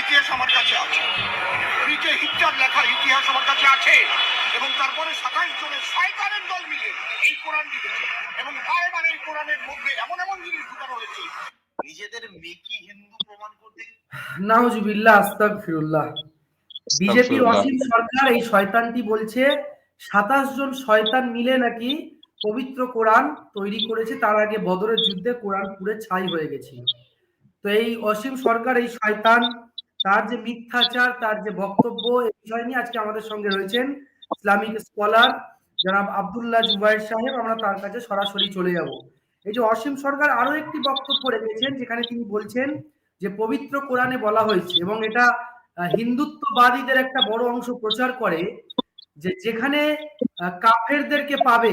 ইতিহাস আমার কাছে আছে। নিচে হিটলার লেখা ইতিহাস আমার কাছে আছে এবং তারপরে সাতাইশ জনের শয়তানের দল মিলে এই কোরআন লিখেছে এবং এই কোরআনের মধ্যে এমন এমন জিনিস ঢুকানো হয়েছে। নিজেদের মেকি হিন্দু প্রমাণ করতে? নাউজুবিল্লাহ আস্তাক ফিরুল্লাহ বিজেপির অসীম সরকার এই শয়তানটি বলছে সাতাশ জন শয়তান মিলে নাকি পবিত্র কোরআন তৈরি করেছে তার আগে বদরের যুদ্ধে কোরআন পুড়ে ছাই হয়ে গেছে তো এই অসীম সরকার, এই শয়তান, তার যে মিথ্যাচার, তার যে বক্তব্য, এই বিষয় নিয়ে আজকে আমাদের সঙ্গে রয়েছেন ইসলামিক স্কলার জনাব আব্দুল্লাহ জুবাইর সাহেব। আমরা তার কাছে সরাসরি চলে যাব। এই যে অসীম সরকার আরও একটি বক্তব্য রেখেছেন, যেখানে তিনি বলছেন যে পবিত্র কোরআনে বলা হয়েছে এবং এটা হিন্দুত্ববাদীদের একটা বড় অংশ প্রচার করে যে যেখানে কাফেরদেরকে পাবে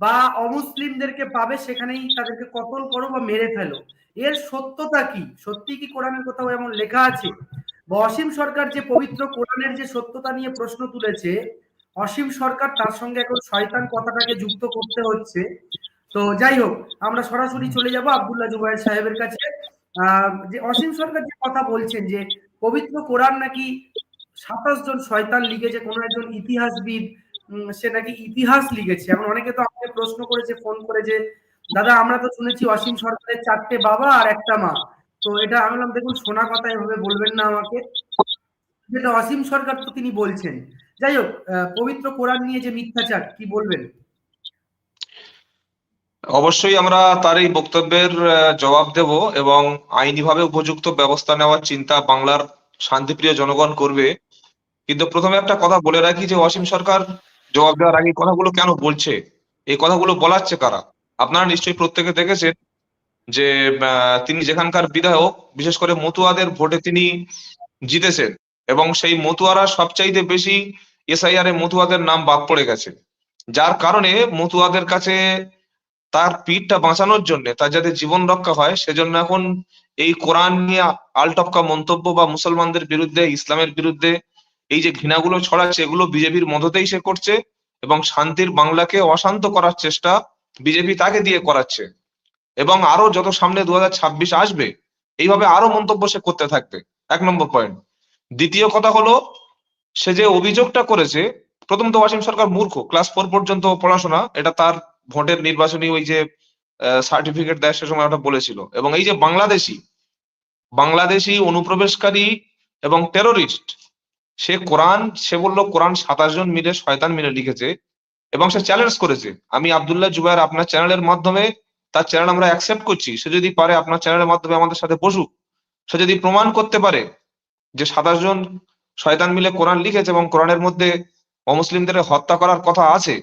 বা অমুসলিমদেরকে পাবে সেখানেই তাদেরকে কতল করো বা মেরে ফেলো। এর সত্যতা কি? সত্যি কি কোরআনের কোথাও এমন লেখা আছে? বা অসীম সরকার যে পবিত্র কোরআনের যে সত্যতা নিয়ে প্রশ্ন তুলেছে, অসীম সরকার তার সঙ্গে এখন শয়তান কথাটাকে যুক্ত করতে হচ্ছে। তো যাই হোক, আমরা সরাসরি চলে যাব আব্দুল্লাহ জুবাইর সাহেবের কাছে। যে অসীম সরকার যে কথা বলছেন যে, পবিত্র কোরআন নাকি সাতাশ জন শয়তান লিখেছে, কোনো একজন ইতিহাসবিদ সে নাকি ইতিহাস লিখেছে। এমন অনেকে তো আমাকে প্রশ্ন করেছে, ফোন করে যে দাদা, আমরা তো শুনেছি অসীম সরকারের চারটে বাবা আর একটা মা। তো এটা আমি বললাম, দেখুন, শোনা কথা এভাবে বলবেন না আমাকে। যেটা অসীম সরকার তো তিনি বলছেন। যাই হোক পবিত্র কোরআন নিয়ে যে মিথ্যাচার, কি বলবেন? অবশ্যই আমরা তার এই বক্তব্যের জবাব দেব এবং আইনিভাবে উপযুক্ত ব্যবস্থা নেওয়ার চিন্তা বাংলার শান্তিপ্রিয় জনগণ করবে। কিন্তু প্রথমে একটা কথা বলে রাখি যে, অসীম সরকার জবাব দেওয়ার আগে কথাগুলো কেন বলছে? এই কথাগুলো বলাচ্ছে কারা? আপনারা নিশ্চয়ই প্রত্যেকে দেখেছেন যে তিনি যেখানকার বিধায়ক, বিশেষ করে মতুয়াদের ভোটে তিনি জিতেছেন এবং সেই মতুয়ারা সবচাইতে বেশি এসআইআর এ মতুয়াদের নাম বাদ পড়ে গেছে। যার কারণে মতুয়াদের কাছে তার পিঠটা বাঁচানোর জন্য, তার যাতে জীবন রক্ষা হয়, সেজন্য এখন এই কোরআন নিয়ে আলটপকা মন্তব্য বা মুসলমানদের বিরুদ্ধে, ইসলামের বিরুদ্ধে এই যে ঘৃণাগুলো ছড়াচ্ছে, এগুলো বিজেপির মদতেই সে করছে এবং শান্তির বাংলাকে অশান্ত করার চেষ্টা বিজেপি তাকে দিয়ে করাচ্ছে। এবং আরও যত সামনে দুহাজার ছাব্বিশ আসবে, এইভাবে আরও মন্তব্য সে করতে থাকবে। এক নম্বর পয়েন্ট দ্বিতীয় কথা হলো, সে যে অভিযোগটা করেছে, প্রথম তো ওয়াসিম সরকার মূর্খ, ক্লাস ফোর পর্যন্ত পড়াশোনা, এটা তার ভোটের নির্বাচনী ওই যে সার্টিফিকেট দেয় সে সময় ওটা বলেছিল। এবং এই যে বাংলাদেশি বাংলাদেশি অনুপ্রবেশকারী এবং টেরোরিস্ট সে কোরআন, সে বলল, কোরআন সাতাশ জন মিলে শয়তান মিলে লিখেছে এবং সে চ্যালেঞ্জ করেছে। আমি আব্দুল্লাহ জুবাইর আপনার চ্যানেলের মাধ্যমে তার চ্যানেল আমরা অ্যাকসেপ্ট করছি। সে যদি পারে আপনার চ্যানেলের মাধ্যমে আমাদের সাথে বসুক। সে যদি প্রমাণ করতে পারে যে সাতাশ জন শয়তান মিলে কোরআন লিখেছে এবং কোরআনের মধ্যে অমুসলিমদের হত্যা করার কথা আছে,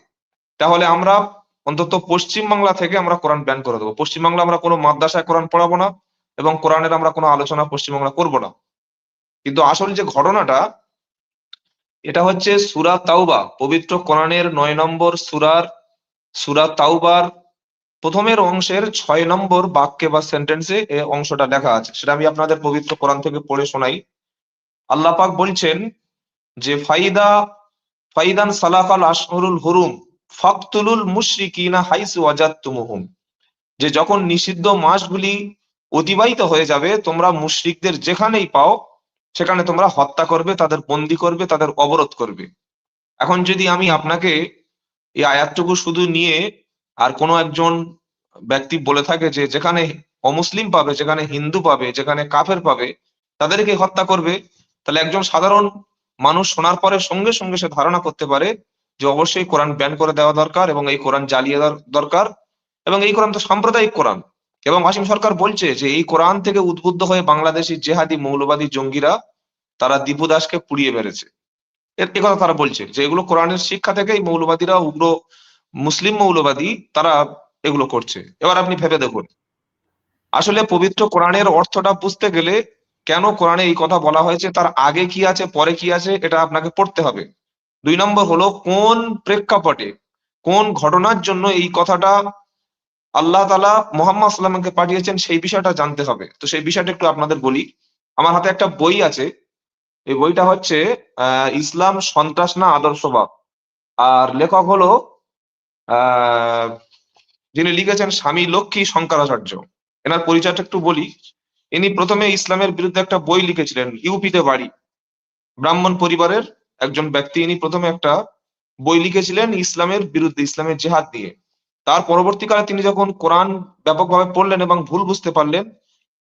তাহলে আমরা অন্তত পশ্চিম বাংলা থেকে আমরা কোরআন ব্যান করে দেবো। পশ্চিম বাংলা আমরা কোনো মাদ্রাসায় কোরআন পড়াবো না এবং কোরআনের আমরা কোনো আলোচনা পশ্চিমবাংলা করব না। কিন্তু আসল যে ঘটনাটা এটা হচ্ছে সুরা তাওবা, পবিত্র কোরআনের নয় নম্বর সুরার সুরা তাওবার প্রথমের অংশের ছয় নম্বর বাক্যে বা সেন্টেন্সে এই অংশটা লেখা আছে। সেটা আমি আপনাদের পবিত্র কোরআন থেকে পড়ে শোনাই। আল্লাহ পাক বলছেন যে, ফাইদা, ফাইদান সালাফাল আশহরুল হুরুম, ফাকতুলুল মুশরিকিনা হাইসু ওয়াজাদতুমুহুম। যে যখন নিষিদ্ধ মাসগুলি অতিবাহিত হয়ে যাবে, তোমরা মুশরিকদের যেখানেই পাও সেখানে তোমরা হত্যা করবে, তাদের বন্দি করবে, তাদের অবরোধ করবে। এখন যদি আমি আপনাকে এই আয়াতটুকু শুধু নিয়ে আর কোনো একজন ব্যক্তি বলে থাকে যে যেখানে অমুসলিম পাবে, যেখানে হিন্দু পাবে, যেখানে কাফের পাবে, তাদেরকে হত্যা করবে, তাহলে একজন সাধারণ মানুষ শোনার পরে সঙ্গে সঙ্গে সে ধারণা করতে পারে যে অবশ্যই কোরআন ব্যান করে দেওয়া দরকার এবং এই কোরআন জ্বালিয়ে দরকার এবং এই কোরআন তো সাম্প্রদায়িক কোরআন। এবং অসীম সরকার বলছে যে এই কোরআন থেকে উদ্বুদ্ধ হয়ে বাংলাদেশি জেহাদি, মৌলবাদী জঙ্গিরা তারা দীপু দাসকে পুড়িয়ে মেরেছে। এর কথা তারা বলছে যে এগুলো কোরআনের শিক্ষা থেকে এই মৌলবাদীরা, উগ্র মুসলিম মৌলবাদী তারা এগুলো করছে। এবার আপনি ভেবে দেখুন। আসলে পবিত্র কোরআনের অর্থটা বুঝতে গেলে কেন কোরআনে এই কথা বলা হয়েছে, তার আগে কি আছে, পরে কি আছে, এটা আপনাকে পড়তে হবে। দুই নম্বর হলো, কোন প্রেক্ষাপটে, কোন ঘটনার জন্য এই কথাটা আল্লাহ তালা মোহাম্মদ সাল্লামকে পাঠিয়েছেন সেই বিষয়টা জানতে হবে। তো সেই বিষয়টা একটু আপনাদের বলি। আমার হাতে একটা বই আছে এই বইটা হচ্ছে ইসলাম, সন্ত্রাস না আদর্শবাদ। আর লেখক হলো যিনি লিখেছেন স্বামী লক্ষ্মী শঙ্করাচার্য। এনার পরিচয়টা একটু বলি। ইনি প্রথমে ইসলামের বিরুদ্ধে একটা বই লিখেছিলেন, ইউপিতে বাড়ি। ব্রাহ্মণ পরিবারের একজন ব্যক্তি ইনি প্রথমে একটা বই লিখেছিলেন ইসলামের বিরুদ্ধে, ইসলামের জেহাদ দিয়ে তার পরবর্তীকালে তিনি যখন কোরআন ব্যাপকভাবে পড়লেন এবং ভুল বুঝতে পারলেন,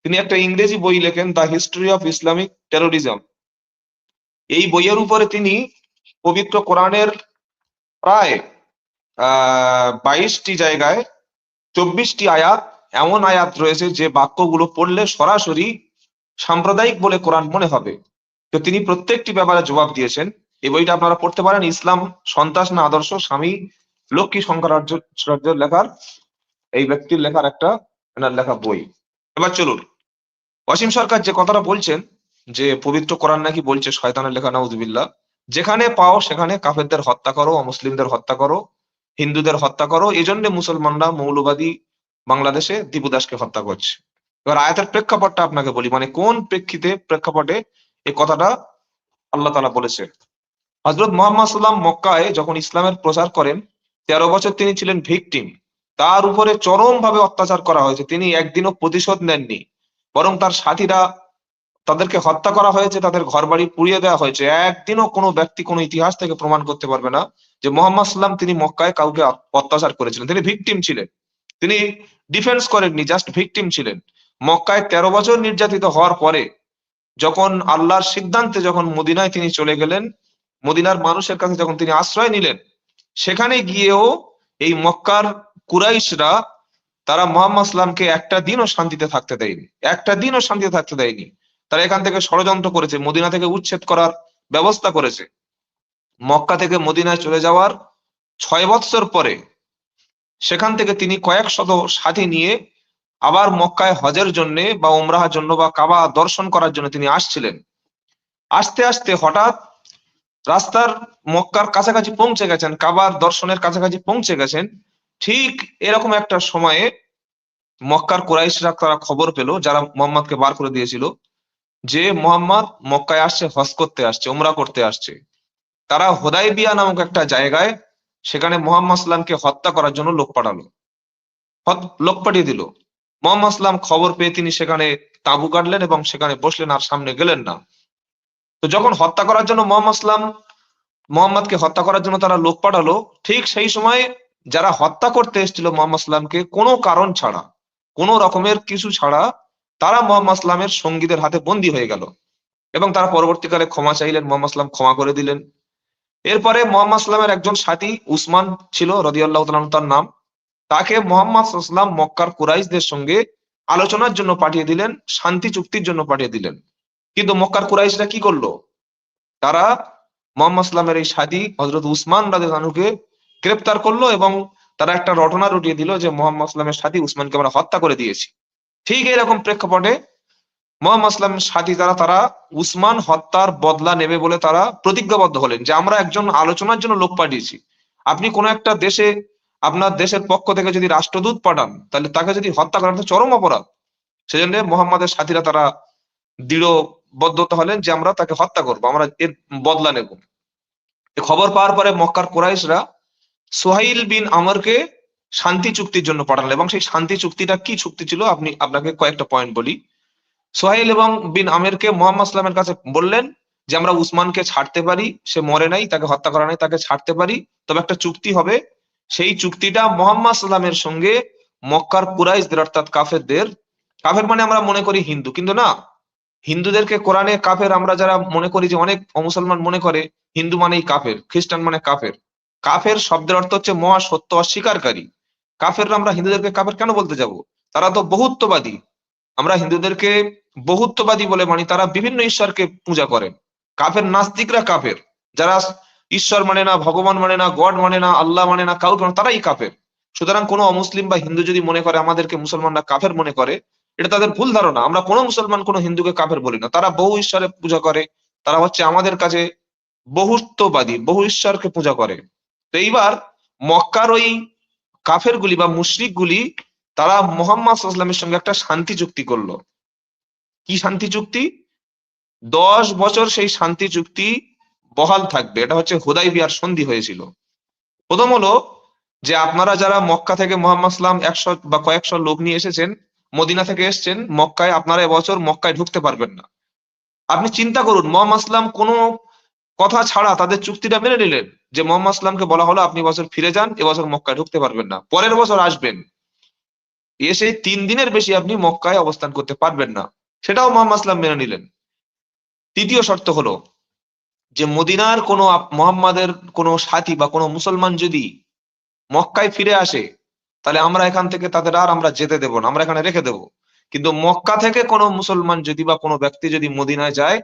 তিনি একটা ইংরেজি বই লেখেন, the history of Islamic terrorism. এই বইয়ের উপরে তিনি পবিত্র কোরআনের প্রায় বাইশটি জায়গায় চব্বিশটি আয়াত, এমন আয়াত রয়েছে যে বাক্যগুলো পড়লে সরাসরি সাম্প্রদায়িক বলে কোরআন মনে হবে। তো তিনি প্রত্যেকটি ব্যাপারে জবাব দিয়েছেন। এই বইটা আপনারা পড়তে পারেন, ইসলাম, সন্ত্রাস না আদর্শ, স্বামী, লক্ষ্মী শঙ্করাচার্য লেখার, এই ব্যক্তির লেখার একটা লেখা বই। এবার চলুন। অসীম সরকার যে কথাটা বলছেন যে পবিত্র কোরআন নাকি বলছে, শয়তানের লেখা, নাউজুবিল্লাহ। যেখানে পাও সেখানে কাফেরদের হত্যা করো মুসলিমদের হত্যা করো, হিন্দুদের হত্যা করো। এই জন্য মুসলমানরা মৌলবাদী বাংলাদেশে দীপু দাসকে হত্যা করছে। এবার আয়াতের প্রেক্ষাপটটা আপনাকে বলি মানে কোন প্রেক্ষিতে, প্রেক্ষাপটে এই কথাটা আল্লাহ তালা বলেছে? হজরত মোহাম্মদ সাল্লাম মক্কায় যখন ইসলামের প্রচার করেন, তেরো বছর তিনি ছিলেন ভিকটিম। তার উপরে চরম ভাবে অত্যাচার করা হয়েছে। তিনি একদিনও প্রতিশোধ নেননি। বরং তার সাথীরা তাদেরকে হত্যা করা হয়েছে, তাদের ঘরবাড়ি পুড়িয়ে দেওয়া হয়েছে। একদিনও কোনো ব্যক্তি কোনো ইতিহাস থেকে প্রমাণ করতে পারবে না যে মোহাম্মদ সাল্লাম তিনি মক্কায় কাউকে অত্যাচার করেছিলেন। তিনি ভিকটিম ছিলেন। তিনি ডিফেন্স করেননি জাস্ট ভিকটিম ছিলেন। মক্কায় তেরো বছর নির্যাতিত হওয়ার পরে যখন আল্লাহর সিদ্ধান্তে যখন মদিনায় তিনি চলে গেলেন, মদিনার মানুষের কাছে যখন তিনি আশ্রয় নিলেন, সেখানে গিয়েও এই মক্কার কুরাইশরা তারা মোহাম্মদ সাল্লামকে একটা দিনও শান্তিতে থাকতে দেয়নি। একটা দিনও শান্তিতে থাকতে দেয়নি। তারা এখান থেকে ষড়যন্ত্র করেছে, মদিনা থেকে উচ্ছেদ করার ব্যবস্থা করেছে। মক্কা থেকে মদিনায় চলে যাওয়ার ছয় বৎসর পরে সেখান থেকে তিনি কয়েক শত সাথী নিয়ে আবার মক্কায় হজের জন্য বা উমরাহার জন্য বা কাবা দর্শন করার জন্য তিনি আসছিলেন। আসতে আসতে হঠাৎ রাস্তার মক্কার কাছাকাছি পৌঁছে গেছেন, কাবার দর্শনের কাছাকাছি পৌঁছে গেছেন। ঠিক এরকম একটা সময়ে মক্কার কোরাইশরা তারা খবর পেল, যারা মোহাম্মদকে বার করে দিয়েছিল। যে মোহাম্মদ মক্কায় আসছে, হজ করতে আসছে, উমরা করতে আসছে। তারা হোদাই বিয়া নামক একটা জায়গায় সেখানে মোহাম্মদ সাল্লামকে হত্যা করার জন্য লোক পাঠালো। লোক পাঠিয়ে দিল। মোহাম্মদ সাল্লাম খবর পেয়ে তিনি সেখানে তাঁবু কাটলেন এবং সেখানে বসলেন আর সামনে গেলেন না। তো যখন হত্যা করার জন্য মোহাম্মদ সাল্লাম মোহাম্মদকে হত্যা করার জন্য তারা লোক পাঠালো, ঠিক সেই সময় যারা হত্যা করতে এসেছিল মোহাম্মদ সাল্লামকে কোনো কারণ ছাড়া, কোনো রকমের কিছু ছাড়া তারা মোহাম্মদ সাল্লামের সঙ্গীদের হাতে বন্দী হয়ে গেল এবং তারা পরবর্তীকালে ক্ষমা চাইলেন, মোহাম্মদ সাল্লাম ক্ষমা করে দিলেন। এরপরে মোহাম্মদ সাল্লামের একজন সাথী উসমান ছিল, রদিয়াল্লাহ তার নাম। তাকে মোহাম্মদ সাল্লাম মক্কার কুরাইশদের সঙ্গে আলোচনার জন্য পাঠিয়ে দিলেন, শান্তি চুক্তির জন্য পাঠিয়ে দিলেন। কিন্তু মক্কার কুরাইশরা কি করল? তারা মোহাম্মদ সাল্লামের এই সাদী হজরত উসমান রাজুকে গ্রেপ্তার করল এবং তারা একটা রটনা রটিয়ে দিল যে মোহাম্মদ সাল্লামের সাথী উসমানকে আমরা হত্যা করে দিয়েছি। ঠিক এরকম প্রেক্ষাপটে মোহাম্মদ সাল্লামের সাথী তারা তারা উসমান হত্যার বদলা নেবে বলে তারা প্রতিজ্ঞাবদ্ধ হলেন যে আমরা একজন আলোচনার জন্য লোক পাঠিয়েছি। আপনি কোন একটা দেশে, আপনার দেশের পক্ষ থেকে যদি রাষ্ট্রদূত পাঠান, তাহলে তাকে যদি হত্যা করেন চরম অপরাধ। সেজন্য মোহাম্মদের সাথীরা তারা দৃঢ়বদ্ধতা হলেন যে আমরা তাকে হত্যা করব, আমরা এর বদলা নেব। খবর পাওয়ার পরে মক্কার কোরাইশরা সোহাইল বিন আমরকে শান্তি চুক্তির জন্য পাঠালেন এবং সেই শান্তি চুক্তিটা কি চুক্তি ছিল? আপনি, আপনাকে কয়েকটা পয়েন্ট বলি। সোহাইল এবং বিন আমেরকে মোহাম্মদ সাল্লামের কাছে বললেন যে, আমরা উসমানকে ছাড়তে পারি, সে মরে নাই, তাকে হত্যা করা নাই, তাকে ছাড়তে পারি, তবে একটা চুক্তি হবে। সেই চুক্তিটা মোহাম্মদ সাল্লামের সঙ্গে মক্কার কুরাইশদের, অর্থাৎ কাফেরদের, কাফের মানে আমরা মনে করি হিন্দু, কিন্তু না। হিন্দুদেরকে কোরআনে কাফের আমরা যারা মনে করি যে অনেক মুসলমান মনে করে, হিন্দু মানেই কাফের, খ্রিস্টান মানে কাফের। কাফের শব্দের অর্থ হচ্ছে মহা সত্য অস্বীকারী। কাফেররা আমরা হিন্দুদেরকে কাফের কেন বলতে যাব? তারা তো বহুত্ববাদী। আমরা হিন্দুদেরকে বহুত্ববাদী বলে মানি, তারা বিভিন্ন ঈশ্বরকে পূজা করেন। কাফের নাস্তিকরা কাফের। যারা ঈশ্বর মানে না, ভগবান মানে না, গড মানে না, আল্লাহ মানে না, কাউকে মানে তারাই কাফের। সুতরাং কোনো অমুসলিম বা হিন্দু যদি মনে করে আমাদেরকে মুসলমানরা কাফের মনে করে, এটা তাদের ভুল ধারণা। আমরা কোনো মুসলমান, কোনো হিন্দুকে কাফের বলি না। তারা বহু ঈশ্বরের পূজা করে, তারা হচ্ছে আমাদের কাছে বহুত্ববাদী, বহু ঈশ্বরকে পূজা করে। তো এইবার মক্কার ওই কাফের গুলি বা মুশরিক গুলি তারা মোহাম্মদ ইসলামের সঙ্গে একটা শান্তি চুক্তি করল। কি শান্তি চুক্তি? দশ বছর সেই শান্তি চুক্তি বহাল থাকবে। এটা হচ্ছে হুদাই বিয়ার সন্ধি হয়েছিল। প্রথম হলো যে আপনারা যারা মক্কা থেকে মোহাম্মদ সাল্লাম একশো বা কয়েকশো লোক নিয়ে এসেছেন, মদিনা থেকে এসছেন, মক্কায় আপনারা এবছর মক্কায় ঢুকতে পারবেন না। আপনি চিন্তা করুন, মোহাম্মদ আসলাম কোনো কথা ছাড়া তাদের চুক্তিটা মেনে নিলেন যে মোহাম্মদ আসলামকে বলা হলো, আপনি বছর ফিরে যান এবছর মক্কায় ঢুকতে পারবেন না। পরের বছর আসবেন। এসে তিন দিনের বেশি আপনি মক্কায় অবস্থান করতে পারবেন না। সেটাও মোহাম্মদ আসলাম মেনে নিলেন। তৃতীয় শর্ত হলো যে মদিনার কোনো মোহাম্মদের কোনো সাথী বা কোনো মুসলমান যদি মক্কায় ফিরে আসে, তাহলে আমরা এখান থেকে তাদের আর আমরা যেতে দেব না, আমরা এখানে রেখে দেব। কিন্তু মক্কা থেকে কোনো মুসলমান যদি বা কোনো ব্যক্তি যদি মদিনায় যায়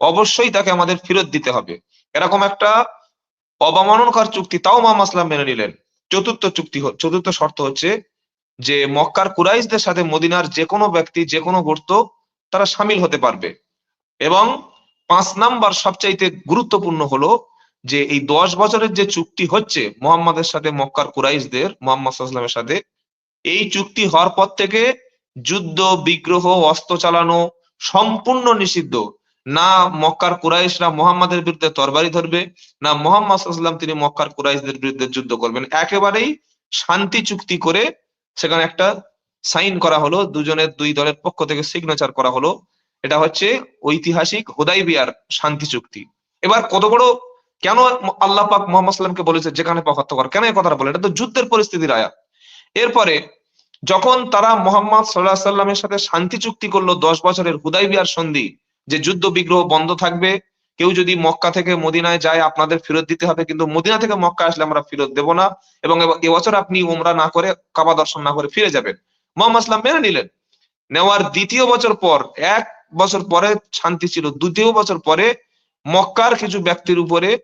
অবশ্যই তাকে আমাদের ফেরত দিতে হবে। এরকম একটা অবমাননকর চুক্তি তাও মোহাম্মদ আসলাম মেনে নিলেন। চতুর্থ চুক্তি চতুর্থ শর্ত হচ্ছে যে মক্কার কুরাইশদের সাথে মদিনার যে কোনো ব্যক্তি যে কোনো গোর্ত তারা সামিল হতে পারবে। এবং পাঁচ নাম্বার সবচাইতে গুরুত্বপূর্ণ হলো যে এই দশ বছরের যে চুক্তি হচ্ছে মোহাম্মদের সাথে মক্কার কুরাইশদের, মোহাম্মদ সাল্লামের সাথে, এই চুক্তি হওয়ার পর থেকে যুদ্ধ, বিগ্রহ, অস্ত্র চালানো সম্পূর্ণ নিষিদ্ধ। না মক্কার কুরাইশরা মোহাম্মদের বিরুদ্ধে তরবারি ধরবে, না মোহাম্মদ তিনি মক্কার কুরাইশদের বিরুদ্ধে যুদ্ধ করবেন। একেবারেই শান্তি চুক্তি করে সেখানে একটা সাইন করা হলো, দুজনের দুই দলের পক্ষ থেকে সিগনেচার করা হলো। এটা হচ্ছে ঐতিহাসিক হুদাইবিয়ার শান্তি চুক্তি। এবার কত বড়, কেন আল্লাহ পাক মোহাম্মদ সাল্লামকে বলেছে যেখানে পাক হত্যা কর? কেন এই কথাটা বলে? এটা তো যুদ্ধের পরিস্থিতির আয়াত। এরপরে যখন তারা মোহাম্মদ সাল্লাহ সাল্লামের সাথে শান্তি চুক্তি করল দশ বছরের হুদাই হুদাইবিয়ার সন্ধি যে যুদ্ধ বিগ্রহ বন্ধ থাকবে, কেউ যদি মক্কা থেকে মদিনায় যায়, আপনাদের ফেরত দিতে হবে, কিন্তু মদিনা থেকে মক্কা আসলে আমরা ফেরত দেব না। এবং, এবছর আপনি উমরা না করে কাবা দর্শন না করে ফিরে যাবেন। মোহাম্মদ ইসলাম মেনে নিলেন। নেওয়ার দ্বিতীয় বছর পর, এক বছর পরে শান্তি ছিল, দ্বিতীয় বছর পরে মক্কার কিছু ব্যক্তির উপরে,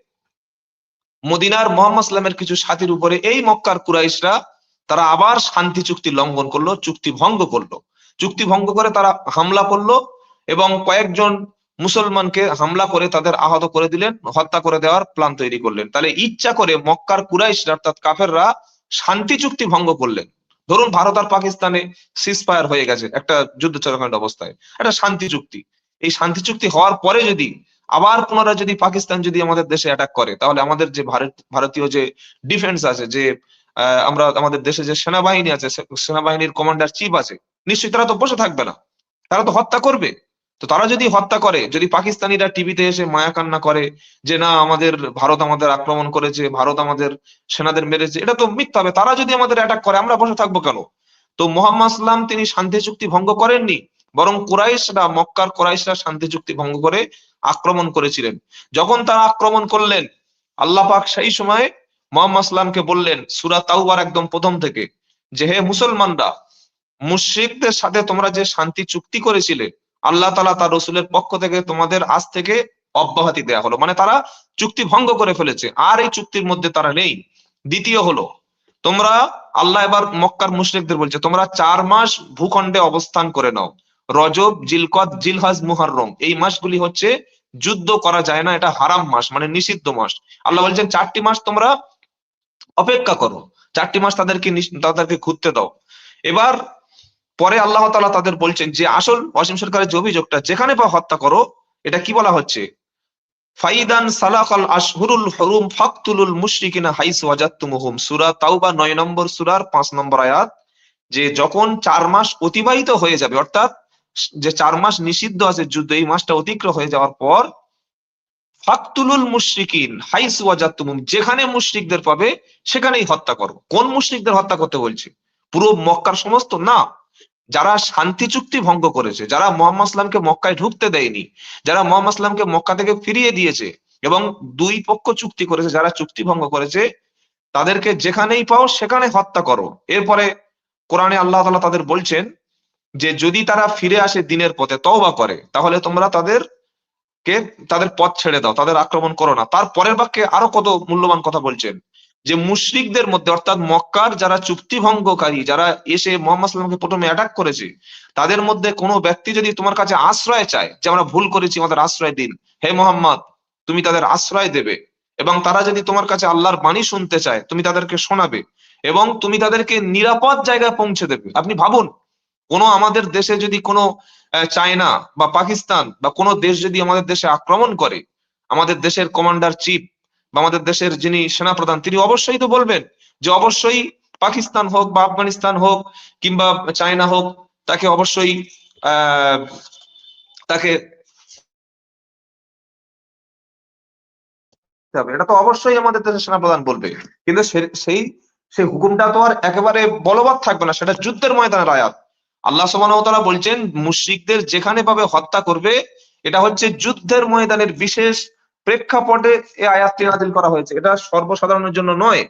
মদিনার মোহাম্মদ ইসলামের কিছু সাথীর উপরে, এই মক্কার কুরাইশরা, তারা আবার শান্তি চুক্তি লঙ্ঘন করল, চুক্তি ভঙ্গ করল। চুক্তি ভঙ্গ করে তারা হামলা করল এবং কয়েকজন মুসলমানকে হামলা করে তাদের আহত করে দিলেন, হত্যা করে দেওয়ার প্ল্যান তৈরি করলেন। তাহলে ইচ্ছা করে মক্কার কুরাইশরা, অর্থাৎ কাফেররা শান্তি চুক্তি ভঙ্গ করলেন। ধরুন ভারত আর পাকিস্তানে সিজফায়ার হয়ে গেছে, একটা যুদ্ধ চলাকালীন অবস্থায়। একটা শান্তি চুক্তি। এই শান্তি চুক্তি হওয়ার পরে যদি, আবার পুনরায় যদি পাকিস্তান যদি আমাদের দেশে অ্যাটাক করে, তাহলে আমাদের যে ভারত, ভারতীয় যে ডিফেন্স আছে, যে আমরা, আমাদের দেশে যে সেনাবাহিনী আছে সেনাবাহিনীর কমান্ডার চিফ আছে, নিশ্চয়ই তারা তো বসে থাকবে না। তারা তো হত্যা করবে। তো তারা যদি হত্যা করে, যদি পাকিস্তানিরা টিভিতে এসে মায়া কান্না করে যে, না, আমাদের ভারত আমাদের আক্রমণ করেছে, ভারত আমাদের সেনাদের মেরেছে, এটা তো মিথ্যা হবে। তারা যদি আমাদের অ্যাটাক করে, আমরা বসে থাকব কেন? তো মোহাম্মদ ইসলাম তিনি শান্তি চুক্তি ভঙ্গ করেননি, বরং কুরাইশরা, মক্কার কুরাইশরা শান্তি চুক্তি ভঙ্গ করে আক্রমণ করেছিলেন। যখন তারা আক্রমণ করলেন, আল্লাহ পাক সেই সময় মোহাম্মদ ইসলামকে বললেন, সুরা তাওবার একদম প্রথম থেকে, যে, হে মুসলমানরা, মুশরিকদের সাথে তোমরা যে শান্তি চুক্তি করেছিলে আল্লাহ তালা তার রসুলের পক্ষ থেকে তোমাদের আজ থেকে অব্যাহতি দেয়া হলো। মানে তারা চুক্তি ভঙ্গ করে ফেলেছে, আর এই চুক্তির মধ্যে তারা নেই। দ্বিতীয় হলো, তোমরা আল্লাহ এবার মক্কার মুশরিকদের বলছে, তোমরা চার মাস ভূখণ্ডে অবস্থান করে নাও। রজব, জিলকদ, জিলহাজ, মুহাররম, এই মাসগুলি হচ্ছে যুদ্ধ করা যায় না, এটা হারাম মাস মানে নিষিদ্ধ মাস। আল্লাহ বলছেন, চারটি মাস তোমরা অপেক্ষা করো, চারটি মাস তাদেরকে তাদেরকে ঘুরতে দাও। এবার পরে আল্লাহ তালা তাদের বলছেন যে, আসল অসীম সরকারের যে অভিযোগটা, যেখানে পা হত্যা করো, এটা কি বলা হচ্ছে? ফাইদান সালাকাল আশহুরুল হুরুম ফাকতুলুল মুশরিকিনা হাইসু তাওবা 9 নম্বর সূরার 5 নম্বর আয়াত, যে যখন মাস অতিবাহিত হয়ে যাবে, অর্থাৎ যে চার মাস নিষিদ্ধ আছে যুদ্ধ, এই মাসটা অতিক্রম হয়ে যাওয়ার পর, ফাকতুলুল মুশরিকিন হাইসু ওয়াজাত্তুমুহুম যেখানে মুশরিকদের পাবে, সেখানেই হত্যা করো। কোন মুশরিকদের হত্যা করতে বলছে? পুরো মক্কার সমস্ত? না। যারা শান্তি চুক্তি ভঙ্গ করেছে, যারা মোহাম্মদ ইসলামকে মক্কায় ঢুকতে দেয়নি, যারা মোহাম্মদ ইসলামকে মক্কা থেকে ফিরিয়ে দিয়েছে এবং দুই পক্ষ চুক্তি করেছে, যারা চুক্তি ভঙ্গ করেছে, তাদেরকে যেখানেই পাও সেখানে হত্যা করো। এরপরে কোরআনে আল্লাহ তালা তাদের বলছেন যে, যদি তারা ফিরে আসে দিনের পথে তওবা করে, তাহলে তোমরা তাদের কে তাদের পথ ছেড়ে দাও, তাদের আক্রমণ করো না। তার পরের বাক্যে আরও কত মূল্যবান কথা বলছেন। যে মুশরিকদের মধ্যে, অর্থাৎ মক্কার যারা চুক্তি ভঙ্গকারী যারা এসে মোহাম্মদ সাল্লামকে প্রথমে অ্যাটাক করেছে, তাদের মধ্যে কোনো ব্যক্তি যদি তোমার কাছে আশ্রয় চায় যে আমরা ভুল করেছি, আমাদের আশ্রয় দিন, হে মোহাম্মদ, তুমি তাদের আশ্রয় দেবে। এবং তারা যদি তোমার কাছে আল্লাহর বাণী শুনতে চায়, তুমি তাদেরকে শোনাবে এবং তুমি তাদেরকে নিরাপদ জায়গায় পৌঁছে দেবে। আপনি ভাবুন, কোনো আমাদের দেশে যদি কোনো চায়না বা পাকিস্তান বা কোনো দেশ যদি আমাদের দেশে আক্রমণ করে, আমাদের দেশের কমান্ডার চিফ বা আমাদের দেশের যিনি সেনাপ্রধান, তিনি অবশ্যই তো বলবেন যে অবশ্যই পাকিস্তান হোক বা আফগানিস্তান হোক কিংবা চায়না হোক, তাকে অবশ্যই তাকে এটা তো অবশ্যই আমাদের দেশের সেনাপ্রধান বলবে। কিন্তু সেই সেই হুকুমটা তো আর একেবারে বলবৎ থাকবে না, সেটা যুদ্ধের ময়দানের আয়াত। আল্লাহ ওয়া বলছেন, মুশরিকদের যেখানে পাবে হত্যা করবে, এটা হচ্ছে যুদ্ধের ময়দানের বিশেষ প্রেক্ষাপটে এই আয়াতটি নাযিল করা হয়েছে। এটা সর্বসাধারণের জন্য নয়।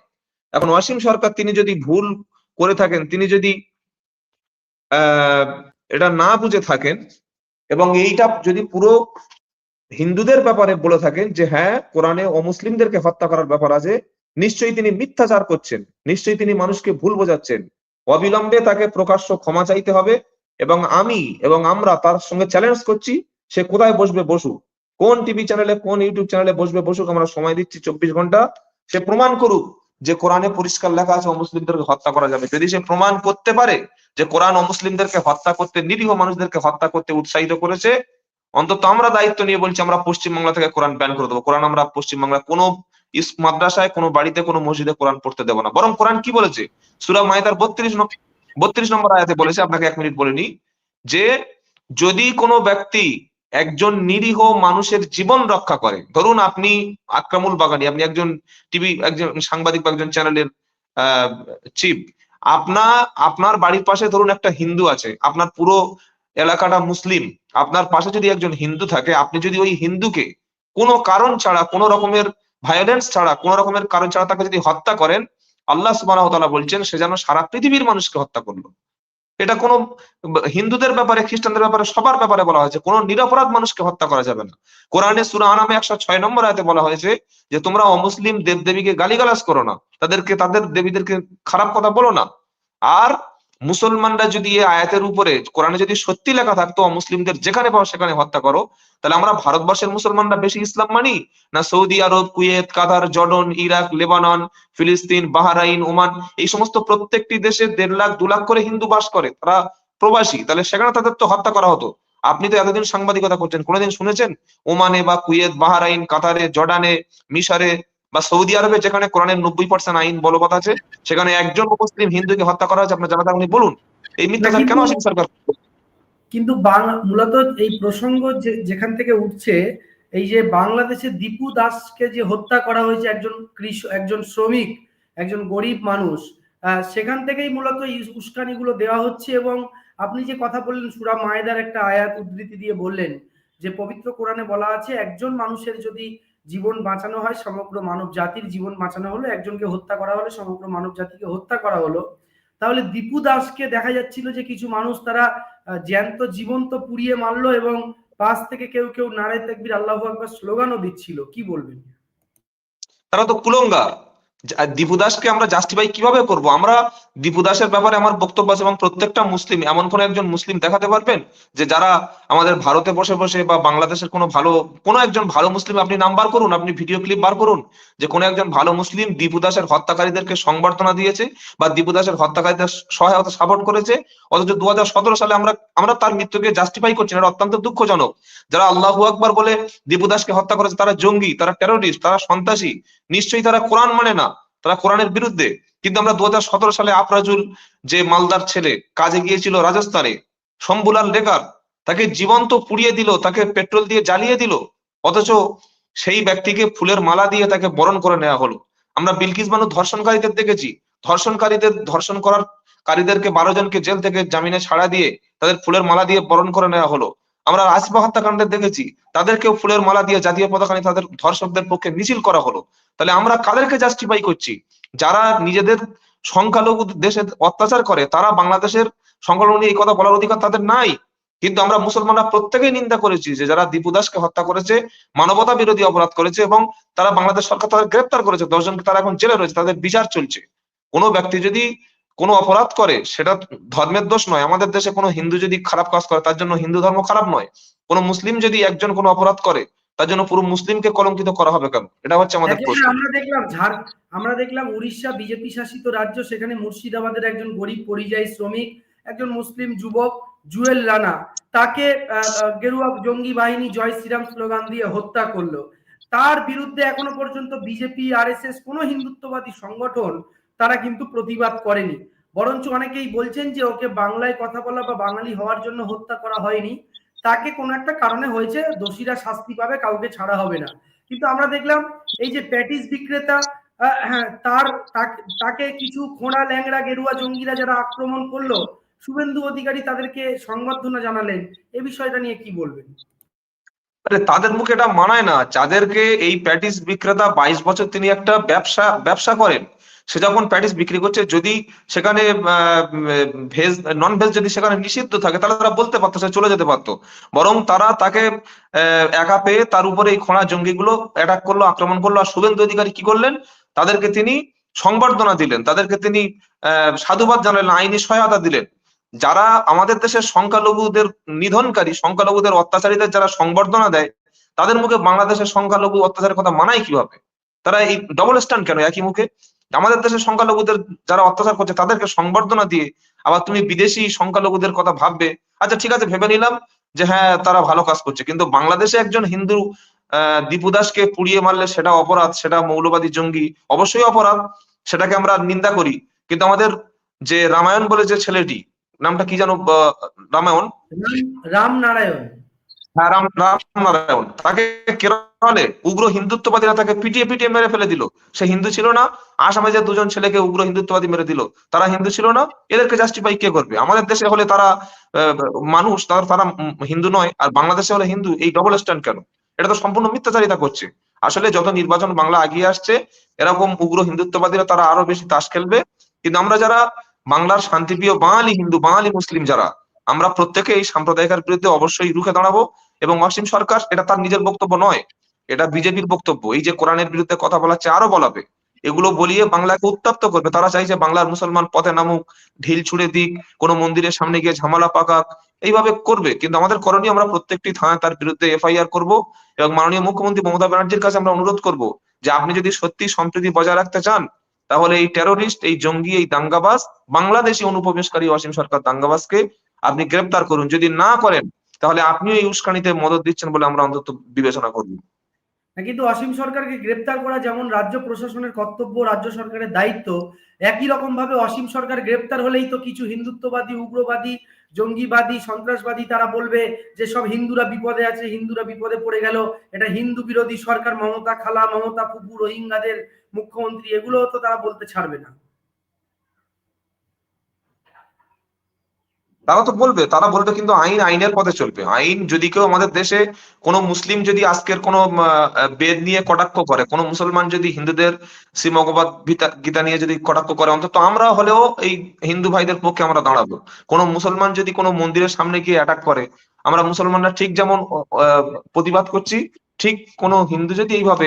এখন ওয়াসিম সরকার তিনি যদি ভুল করে থাকেন, তিনি যদি এটা না বুঝে থাকেন, এবং এইটা যদি পুরো হিন্দুদের ব্যাপারে বলে থাকেন যে হ্যাঁ কোরআনে অমুসলিমদেরকে হত্যা করার ব্যাপার আছে, নিশ্চয়ই তিনি মিথ্যাচার করছেন, নিশ্চয়ই তিনি মানুষকে ভুল বোঝাচ্ছেন। অবিলম্বে তাকে প্রকাশ্য ক্ষমা চাইতে হবে, এবং আমি এবং আমরা তার সঙ্গে চ্যালেঞ্জ করছি, সে কোথায় বসবে, বসুক। কোন টিভি চ্যানেলে কোন ইউটিউব চ্যানেলে বসবে, বসুক, আমরা সময় দিচ্ছি চব্বিশ ঘণ্টা। সে প্রমাণ করুক যে কোরআনে পরিষ্কার লেখা আছে, অমুসলিমদেরকে হত্যা করা যাবে। যদি সে প্রমাণ করতে পারে যে কোরআন অমুসলিমদেরকে হত্যা করতে, নিরীহ মানুষদেরকে হত্যা করতে উৎসাহিত করেছে, অন্তত আমরা দায়িত্ব নিয়ে বলছি, আমরা পশ্চিমবাংলা থেকে কোরআন ব্যান করে দেবো। কোরআন আমরা পশ্চিমবাংলা কোনো মাদ্রাসায়, কোনো বাড়িতে, কোনো মসজিদে কোরআন পড়তে দেবো না। বরং কোরআন কি বলেছে? সুরা মাইদার বত্রিশ নম্বর বত্রিশ নম্বর আয়াতে বলেছে, আপনাকে এক মিনিট বলিনি যে যদি কোনো ব্যক্তি একজন নিরীহ মানুষের জীবন রক্ষা করে। ধরুন আপনি আক্রামুল বাগানি, আপনি একজন টিভি, একজন সাংবাদিক বা একজন চ্যানেলের চিফ। আপনা, আপনার বাড়ির পাশে ধরুন একটা হিন্দু আছে, আপনার পুরো এলাকাটা মুসলিম, আপনার পাশে যদি একজন হিন্দু থাকে, আপনি যদি ওই হিন্দুকে কোনো কারণ ছাড়া, কোনো রকমের ভায়োলেন্স ছাড়া, কোনো রকমের কারণ ছাড়া তাকে যদি হত্যা করেন, আল্লাহ তাআলা বলছেন, সে যেন সারা পৃথিবীর মানুষকে হত্যা করল। এটা কোনো হিন্দুদের ব্যাপারে, খ্রিস্টানদের ব্যাপারে, সবার ব্যাপারে বলা হয়েছে। কোনো নিরপরাধ মানুষকে হত্যা করা যাবে না। কোরআনে সুরা আনামে একশো ছয় নম্বর আয়তে বলা হয়েছে যে, তোমরা অমুসলিম দেবদেবীকে গালিগালাজ করো না। তাদেরকে, তাদের দেবীদেরকে খারাপ কথা বলো না। আর মুসলমানরা যদি এই আয়াতের উপরে, কোরআনে যদি সত্যি লেখা থাকতো মুসলিমদের যেখানে পাও সেখানে হত্যা করো, তাহলে আমরা ভারতবর্ষের মুসলমানরা বেশি ইসলাম মানি? না সৌদি আরব, Kuwait, Qatar, Jordan, Iraq, Lebanon, ফিলিস্তিন, বাহারাইন, ওমান, এই সমস্ত প্রত্যেকটি দেশে দেড় লাখ, দু লাখ করে হিন্দু বাস করে, তারা প্রবাসী, তাহলে সেখানে তাদের তো হত্যা করা হতো। আপনি তো এতদিন সাংবাদিকতা করছেন, কোনোদিন শুনেছেন? ওমানে বা কুয়েত, বাহারাইন, কাতারে, জর্ডানে, মিশরে বা সৌদি আরবে যেখানে কোরআনের নব্বই পার্সেন্ট আইন বলবৎ আছে সেখানে একজন মুসলিম হিন্দুকে হত্যা করা হয়েছে আপনার জানা থাকলে বলুন। এই মিথ্যাচার কেন আসেন সরকার? কিন্তু মূলত এই প্রসঙ্গ যেখান থেকে উঠছে এই যে বাংলাদেশে দীপু দাসকে যে হত্যা করা হয়েছে একজন কৃষক একজন শ্রমিক একজন গরিব মানুষ সেখান থেকেই মূলত এই উস্কানিগুলো দেওয়া হচ্ছে এবং আপনি যে কথা বললেন সুরা মায়েদার একটা আয়াত উদ্ধৃতি দিয়ে বললেন যে পবিত্র কোরআনে বলা আছে একজন মানুষের যদি জীবন বাঁচানো হয়, সমগ্র মানব জাতির জীবন বাঁচানো হলো, একজনকে হত্যা করা হলো, সমগ্র মানব জাতিকে হত্যা করা হলো। তাহলে দীপু দাসকে দেখা যাচ্ছিল যে কিছু মানুষ তারা জ্যান্ত জীবন্ত পুড়িয়ে মারলো এবং পাশ থেকে কেউ কেউ নারে তাকবির আল্লাহ একবার স্লোগানও দিচ্ছিল। কি বলবেন? তারা তো কুলঙ্গার যা- দীপু দাসকে আমরা জাস্টিফাই কীভাবে করব? আমরা দীপু দাসের ব্যাপারে আমার বক্তব্য আছে এবং প্রত্যেকটা মুসলিম, এমন কোন একজন মুসলিম দেখাতে পারবেন যে যারা আমাদের ভারতে বসে বসে বা বাংলাদেশের কোনো ভালো, কোনো একজন ভালো মুসলিম আপনি নাম বার করুন, আপনি ভিডিও ক্লিপ বার করুন যে কোনো একজন ভালো মুসলিম দীপু দাসের হত্যাকারীদেরকে সংবর্ধনা দিয়েছে বা দীপু দাসের হত্যাকারীদের সহায়তা সাপোর্ট করেছে। অথচ দু হাজার সতেরো সালে আমরা আমরা তার মৃত্যুকে জাস্টিফাই করছি এটা অত্যন্ত দুঃখজনক। যারা আল্লাহু আকবার বলে দীপু দাসকে হত্যা করেছে, তারা জঙ্গি, তারা টেরোরিস্ট তারা সন্ত্রাসী। নিশ্চয়ই তারা কোরআন মানে না, তারা কোরআনের বিরুদ্ধে। কিন্তু আমরা দু হাজার সতেরো সালে আফরাজুল যে মালদার ছেলে, কাজে গিয়েছিল রাজস্থানে শম্বুলাল রেগার তাকে জীবন্ত পুড়িয়ে দিল, তাকে পেট্রোল দিয়ে জ্বালিয়ে দিল, অথচ সেই ব্যক্তিকে ফুলের মালা দিয়ে তাকে বরণ করে নেওয়া হলো। আমরা বিলকিস বানু ধর্ষণকারীদের দেখেছি। ধর্ষণকারীদের ধর্ষণ করার কারীদেরকে বারো জনকে জেল থেকে জামিনে ছাড়া দিয়ে তাদের ফুলের মালা দিয়ে বরণ করে নেওয়া হলো। আমরা আসবা হত্যাকাণ্ডের দেখেছি, তাদেরকেও ফুলের মালা দিয়ে জাতীয় পতাকা নিয়ে তাদের ধর্ষকদের পক্ষে মিছিল করা হলো। তাহলে আমরা কাদেরকে জাস্টিফাই করছি? যারা নিজেদের সংখ্যালঘু দেশে অত্যাচার করে, তারা বাংলাদেশের সংখ্যালঘু নিয়ে এই কথা বলার অধিকার তাদের নাই। কিন্তু আমরা মুসলমানরা প্রত্যেকেই নিন্দা করেছি যে যারা দীপু দাসকে হত্যা করেছে, মানবতা বিরোধী অপরাধ করেছে এবং তারা বাংলাদেশ সরকার তাদের গ্রেপ্তার করেছে, দশজনকে তারা এখন জেলে রয়েছে, তাদের বিচার চলছে। কোনো ব্যক্তি যদি কোনো অপরাধ করে সেটা ধর্মের দোষ নয়। আমাদের দেশে কোনো হিন্দু যদি খারাপ কাজ করে তার জন্য হিন্দু ধর্ম খারাপ নয়। কোনো মুসলিম যদি একজন কোনো অপরাধ করে তার জন্য পুরো মুসলিমকে কলঙ্কিত করা হবে কেন? এটা হচ্ছে আমাদের প্রশ্ন। আমরা দেখলাম ঝাড় আমরা দেখলাম উড়িষ্যা বিজেপি শাসিত রাজ্য সেখানে মুর্শিদাবাদের একজন গরিব পরিযায়ী শ্রমিক একজন মুসলিম যুবক জুয়েল রানা। তাকে গেরুয়া জঙ্গি বাহিনী জয় শ্রীরাম স্লোগান দিয়ে হত্যা করল। তার বিরুদ্ধে এখনও পর্যন্ত বিজেপি আরএসএস কোনো হিন্দুত্ববাদী সংগঠন তারা কিন্তু প্রতিবাদ করেনি। বরঞ্চ অনেকেই বলছেন যে ওকে বাংলায় কথা বলা বা বাঙালি হওয়ার জন্য হত্যা করা হয়নি। তাকে কোনো একটা কারণে হয়েছে, দোষীরা শাস্তি পাবে, কাউকে ছাড়া হবে না। কিন্তু আমরা দেখলাম এই যে প্যাটিস বিক্রেতা হ্যাঁ তার, তাকে কিছু খোঁড়া ল্যাংড়া গেরুয়া জঙ্গিরা যারা আক্রমণ করল, শুভেন্দু অধিকারী তাদেরকে সংবর্ধনা জানালেন। এ বিষয়টা নিয়ে কি বলবেন? তাদের মুখে এটা মানায় না। যাদেরকে এই প্যাটিস বিক্রেতা বাইশ বছর তিনি একটা ব্যবসা ব্যবসা করেন সে যখন প্যাটিস বিক্রি করছে, যদি সেখানে ভেজ নন ভেজ যদি সেখানে নিষিদ্ধ থাকে, তাহলে তারা বলতে পারতো, সে চলে যেতে পারতো। বরং তারা তাকে একা পেয়ে তার উপরে এই খোঁড়া জঙ্গিগুলো অ্যাটাক করল, আক্রমণ করল। আর শুভেন্দু অধিকারী কি করলেন? তাদেরকে তিনি সংবর্ধনা দিলেন। তাদেরকে তিনি সাধুবাদ জানালেন, আইনি সহায়তা দিলেন। যারা আমাদের দেশের সংখ্যালঘুদের নিধনকারী, সংখ্যালঘুদের অত্যাচারীদের যারা সংবর্ধনা দেয়, তাদের মুখে বাংলাদেশের সংখ্যালঘু অত্যাচারের কথা মানায় কীভাবে? তারা এই ডবল স্ট্যান্ড কেন? একই মুখে আমাদের দেশের সংখ্যালঘুদের যারা অত্যাচার করছে, তাদেরকে সংবর্ধনা দিয়ে আবার তুমি বিদেশি সংখ্যালঘুদের কথা ভাববে। আচ্ছা ঠিক আছে, ভেবে নিলাম যে হ্যাঁ তারা ভালো কাজ করছে। কিন্তু বাংলাদেশে একজন হিন্দু দীপু দাসকে পুড়িয়ে মারলে সেটা অপরাধ, সেটা মৌলবাদী জঙ্গি, অবশ্যই অপরাধ, সেটাকে আমরা নিন্দা করি। কিন্তু আমাদের যে রামায়ণ বলে যে ছেলেটি, নামটা কি জানো রামায়ণ? রাম- রাম নারায়ণ। হ্যাঁ রাম তাকে কেরলে উগ্র হিন্দুত্ববাদীরা তাকে পিটিয়ে পিটিয়ে মেরে ফেলে দিল। সে হিন্দু ছিল না আসামে যে দুজন ছেলেকে উগ্র হিন্দুত্ববাদী মেরে দিল। তারা হিন্দু ছিল না, এদেরকে জাস্টিফাই কে করবে? আমাদের দেশে হলে তারা মানুষ, তারা তারা হিন্দু নয়, আর বাংলাদেশে হলে হিন্দু, এই ডবল স্ট্যান্ড কেন? এটা তো সম্পূর্ণ মিথ্যাচারিতা করছে। আসলে যত নির্বাচন বাংলা এগিয়ে আসছে, এরকম উগ্র হিন্দুত্ববাদীরা তারা আরও বেশি তাস খেলবে। কিন্তু আমরা যারা বাংলার শান্তিপ্রিয় বাঙালি হিন্দু, বাঙালি মুসলিম যারা, আমরা প্রত্যেকে এই সাম্প্রদায়িকের বিরুদ্ধে অবশ্যই রুখে দাঁড়াবো। এবং অসীম সরকার এটা তার নিজের বক্তব্য নয়, এটা বিজেপির বক্তব্য। এই যে কোরআনের বিরুদ্ধে কথা বলাচ্ছে, আরও বলাবে। এগুলো বলিয়ে বাংলাকে উত্তপ্ত করবে। তারা চাইছে বাংলার মুসলমান পথে নামুক, ঢিল ছুড়ে দিক, কোনো মন্দিরের সামনে গিয়ে ঝামেলা পাকাক, এইভাবে করবে। কিন্তু আমাদের করণীয় আমরা প্রত্যেকটি থানায় তার বিরুদ্ধে এফআইআর করব এবং মাননীয় মুখ্যমন্ত্রী মমতা ব্যানার্জির কাছে আমরা অনুরোধ করব যে আপনি যদি সত্যি সম্প্রীতি বজায় রাখতে চান, তাহলে এই টেরোরিস্ট এই জঙ্গি, এই দাঙ্গাবাজ, বাংলাদেশি অনুপ্রবেশকারী অসীম সরকার দাঙ্গাবাজকে আপনি গ্রেপ্তার করুন। যদি না করেন তাহলে আপনিও এই উস্কানিতে মদত দিচ্ছেন বলে আমরা অন্তত বিবেচনা করব। কিন্তু অসীম সরকারকে গ্রেপ্তার করা যেমন রাজ্য প্রশাসনের কর্তব্য, রাজ্য সরকারের দায়িত্ব, একই রকম ভাবে অসীম সরকার গ্রেপ্তার হলেই তো কিছু হিন্দুত্ববাদী, উগ্রবাদী, জঙ্গিবাদী, সন্ত্রাসবাদী তারা বলবে যে সব হিন্দুরা বিপদে আছে, হিন্দুরা বিপদে পড়ে গেল। এটা হিন্দু বিরোধী সরকার, মমতা খালা, মমতা ফুপু রোহিঙ্গাদের মুখ্যমন্ত্রী, এগুলো তো তারা বলতে ছাড়বে না। তারা তো বলবে, তারা বলবে কিন্তু আইন, আইনের পথে চলবে। আইন যদি কেউ আমাদের দেশে কোনো মুসলিম যদি আজকের কোনো বেদ নিয়ে কটাক্ষ করে, কোনো মুসলমান যদি হিন্দুদের শ্রীমগবত গীতা নিয়ে যদি কটাক্ষ করে, অন্তত আমরা হলেও এই হিন্দু ভাইদের পক্ষে আমরা দাঁড়াবো। কোনো মুসলমান যদি কোনো মন্দিরের সামনে গিয়ে অ্যাটাক করে, আমরা মুসলমানরা ঠিক যেমন প্রতিবাদ করছি, ঠিক কোনো হিন্দু যদি এইভাবে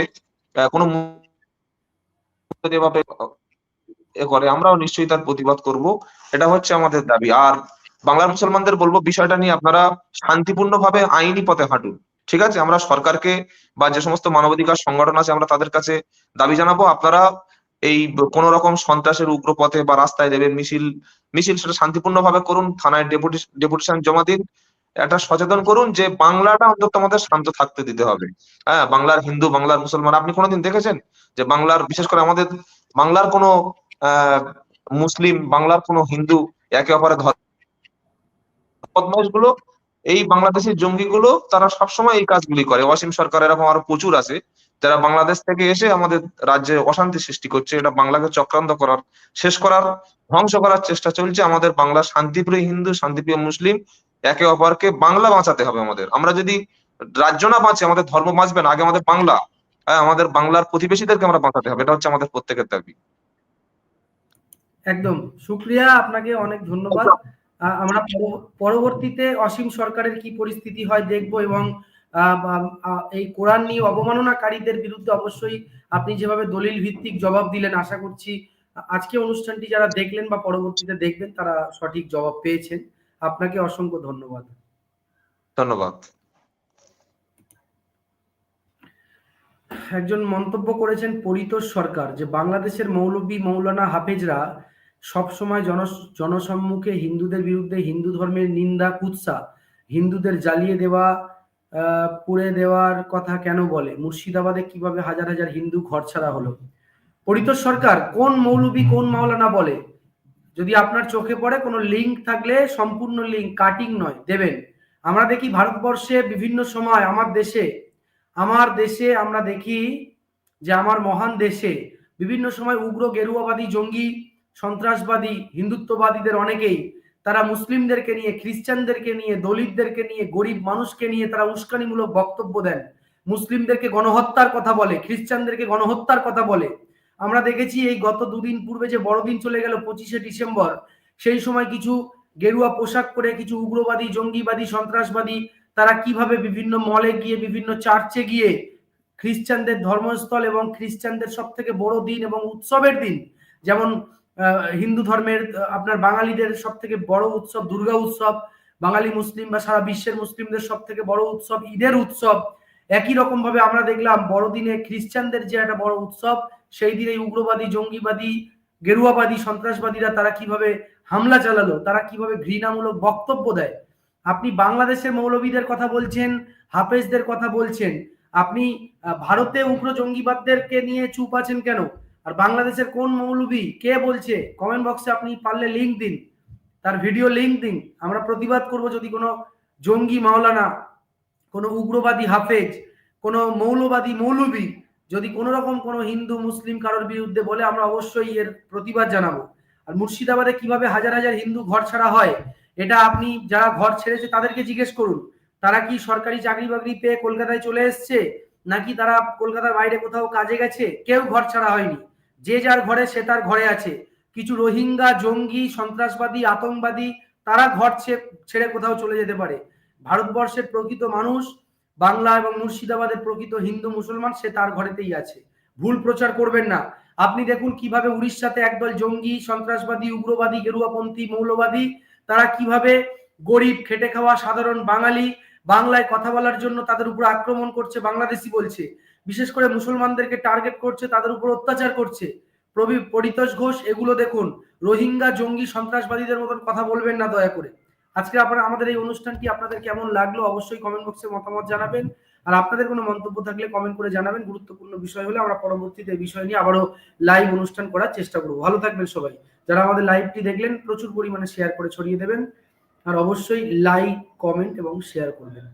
কোনো এভাবে এ করে, আমরাও নিশ্চয়ই তার প্রতিবাদ করব। এটা হচ্ছে আমাদের দাবি। আর বাংলার মুসলমানদের বলব বিষয়টা নিয়ে আপনারা শান্তিপূর্ণভাবে আইনি পথে হাঁটুন, ঠিক আছে? আমরা সরকারকে বা যে সমস্ত মানবাধিকার সংগঠন আছে আমরা তাদের কাছে দাবি জানাব, আপনারা এই কোন রকম সন্ত্রাসের উগ্র পথে বা রাস্তায় দেবেন মিছিল মিছিল সেটা শান্তিপূর্ণভাবে করুন, থানায় ডেপুটি, ডেপুটেশন জমা দিন। এটা সচেতন করুন যে বাংলাটা অন্তত আমাদের শান্ত থাকতে দিতে হবে। হ্যাঁ বাংলার হিন্দু, বাংলার মুসলমান, আপনি কোনোদিন দেখেছেন যে বাংলার, বিশেষ করে আমাদের বাংলার কোনো মুসলিম, বাংলার কোনো হিন্দু একে অপরের ধর্ম বদমাইশগুলো এই বাংলাদেশের জঙ্গি গুলো তারা সবসময় এই কাজগুলি করে। অসীম সরকার এরকম আরও প্রচুর আছে। যারা বাংলাদেশ থেকে এসে আমাদের রাজ্যে অশান্তি সৃষ্টি করছে, এটা বাংলাকে চক্রান্ত করার, শেষ করার, ধ্বংস করার চেষ্টা চলছে আমাদের বাংলা শান্তিপ্রিয় হিন্দু, শান্তিপ্রিয় মুসলিম, একে অপরকে বাংলা বাঁচাতে হবে আমাদের। আমরা যদি রাজ্য না বাঁচে, আমাদের ধর্ম বাঁচবে না, আগে আমাদের বাংলা হ্যাঁ আমাদের বাংলার প্রতিবেশীদেরকে আমরা বাঁচাতে হবে, এটা হচ্ছে আমাদের প্রত্যেকের দাবি। একদম। সুপ্রিয়া, আপনাকে অনেক ধন্যবাদ। আমরা পর- পরবর্তীতে অসীম সরকারের কি পরিস্থিতি হয় দেখব এবং এই কোরআন নিয়ে অবমাননাকারীদের বিরুদ্ধে অবশ্যই আপনি যেভাবে দলিল ভিত্তিক জবাব দিলেন আশা করছি আজকে অনুষ্ঠানটি যারা দেখলেন বা পরবর্তীতে দেখবেন তারা সঠিক জবাব পেয়েছেন। আপনাকে অসংখ্য ধন্যবাদ। ধন্যবাদ। একজন মন্তব্য করেছেন পরিতোষ সরকার যে বাংলাদেশের মৌলবী মৌলানা হাফেজরা সবসময় জন, জনসম্মুখে হিন্দুদের বিরুদ্ধে হিন্দু ধর্মের নিন্দা, কুৎসা, হিন্দুদের জ্বালিয়ে দেওয়া পুড়ে দেওয়ার কথা কেন বলে? মুর্শিদাবাদে কীভাবে হাজার হাজার হিন্দু ঘর ছাড়া হলো? পরিতোষ সরকার কোন মৌলবী কোন মাওলানা বলে? যদি আপনার চোখে পড়ে কোনো লিঙ্ক থাকলে সম্পূর্ণ লিঙ্ক, কাটিং নয়, দেবেন। আমরা দেখি ভারতবর্ষে বিভিন্ন সময় আমার দেশে আমার দেশে আমরা দেখি যে আমার মহান দেশে বিভিন্ন সময় উগ্র গেরুয়াবাদী জঙ্গি সন্ত্রাসবাদী, হিন্দুত্ববাদীদের অনেকেই, তারা মুসলিমদেরকে নিয়ে, খ্রিস্টানদেরকে নিয়ে, দলিতদেরকে নিয়ে, গরিব মানুষকে নিয়ে তারা উস্কানিমূলক বক্তব্য দেন। মুসলিমদেরকে গণহত্যার কথা বলে, খ্রিস্টানদেরকে গণহত্যার কথা বলে। আমরা দেখেছি এই গত দুদিন পূর্বে যে বড়দিন চলে গেল পঁচিশে ডিসেম্বর, সেই সময় কিছু গেরুয়া পোশাক পরে কিছু উগ্রবাদী, জঙ্গিবাদী, সন্ত্রাসবাদী, তারা কীভাবে বিভিন্ন মলে গিয়ে, বিভিন্ন চার্চে গিয়ে খ্রিস্টানদের ধর্মস্থল এবং খ্রিস্টানদের সব থেকে বড় দিন এবং উৎসবের দিন, যেমন হিন্দু ধর্মের আপনার বাঙালিদের সব থেকে বড় উৎসব দুর্গা উৎসব, বাঙালি মুসলিম বা সারা বিশ্বের মুসলিমদের সব থেকে বড় উৎসব ঈদের উৎসব। একই রকম ভাবে আমরা দেখলাম বড়দিনে খ্রিস্টানদের যে একটা বড় উৎসব, সেই দিনে উগ্রবাদী, জঙ্গিবাদী, গেরুয়াবাদী সন্ত্রাসবাদীরা তারা কীভাবে হামলা চালালো, তারা কীভাবে ঘৃণামূলক বক্তব্য দেয়। আপনি বাংলাদেশের মৌলবীদের কথা বলছেন, হাফেজদের কথা বলছেন, আপনি ভারতে উগ্র জঙ্গিবাদদেরকে নিয়ে চুপ আছেন কেন? আর বাংলাদেশের কোন মৌলবী কে বলছে? কমেন্ট বক্সে আপনি পারলে লিঙ্ক দিন। তার ভিডিও লিঙ্ক দিন। আমরা প্রতিবাদ করব যদি কোনো জঙ্গি মাওলানা, কোনো উগ্রবাদী হাফেজ, কোনো মৌলবাদী মৌলবী যদি কোনো রকম কোনো হিন্দু, মুসলিম কারোর বিরুদ্ধে বলে, আমরা অবশ্যই এর প্রতিবাদ জানাব। আর মুর্শিদাবাদে কীভাবে হাজার হাজার হিন্দু ঘর ছাড়া হয়, এটা আপনি যারা ঘর ছেড়েছে তাদেরকে জিজ্ঞেস করুন। তারা কি সরকারি চাকরি বাকরি পেয়ে কলকাতায় চলে এসছে? নাকি তারা কলকাতার বাইরে কোথাও কাজে গেছে? কেউ ঘর ছাড়া হয়নি। যে যার ঘরে সে তার ঘরে আছে। কিছু রোহিঙ্গা, জঙ্গি, সন্ত্রাসবাদী, আতঙ্কবাদী, তারা ঘর ছেড়ে কোথাও চলে যেতে পারে। ভারতবর্ষের প্রকৃত মানুষ, বাংলা এবং মুর্শিদাবাদের প্রকৃত হিন্দু মুসলমান, সে তার ঘরেতেই আছে। ভুল প্রচার করবেন না। আপনি দেখুন কীভাবে উড়িষ্যাতে একদল জঙ্গি, সন্ত্রাসবাদী, উগ্রবাদী, গেরুয়াপন্থী, মৌলবাদী, তারা কীভাবে গরিব, খেটে খাওয়া, সাধারণ বাঙালি বাংলায় কথা বলার জন্য তাদের উপর আক্রমণ করছে, বাংলাদেশি বলছে। বিশেষ করে মুসলমানদেরকে টার্গেট করছে, তাদের উপর অত্যাচার করছে। প্রবি পরিতোষ ঘোষ, এগুলো দেখুন। রোহিঙ্গা, জঙ্গি, সন্ত্রাসবাদীদের মতন কথা বলবেন না দয়া করে। আজকে আপনারা, আমাদের এই অনুষ্ঠানটি আপনাদের কেমন লাগল অবশ্যই কমেন্ট বক্সে মতামত জানাবেন। আর আপনাদের কোনো মন্তব্য থাকলে কমেন্ট করে জানাবেন। গুরুত্বপূর্ণ বিষয় হলে আমরা পরবর্তীতে এই বিষয় নিয়ে আবারও লাইভ অনুষ্ঠান করার চেষ্টা করব। ভালো থাকবেন সবাই। যারা আমাদের লাইভটি দেখলেন, প্রচুর পরিমাণে শেয়ার করে ছড়িয়ে দেবেন। আর অবশ্যই লাইক কমেন্ট এবং শেয়ার করবেন।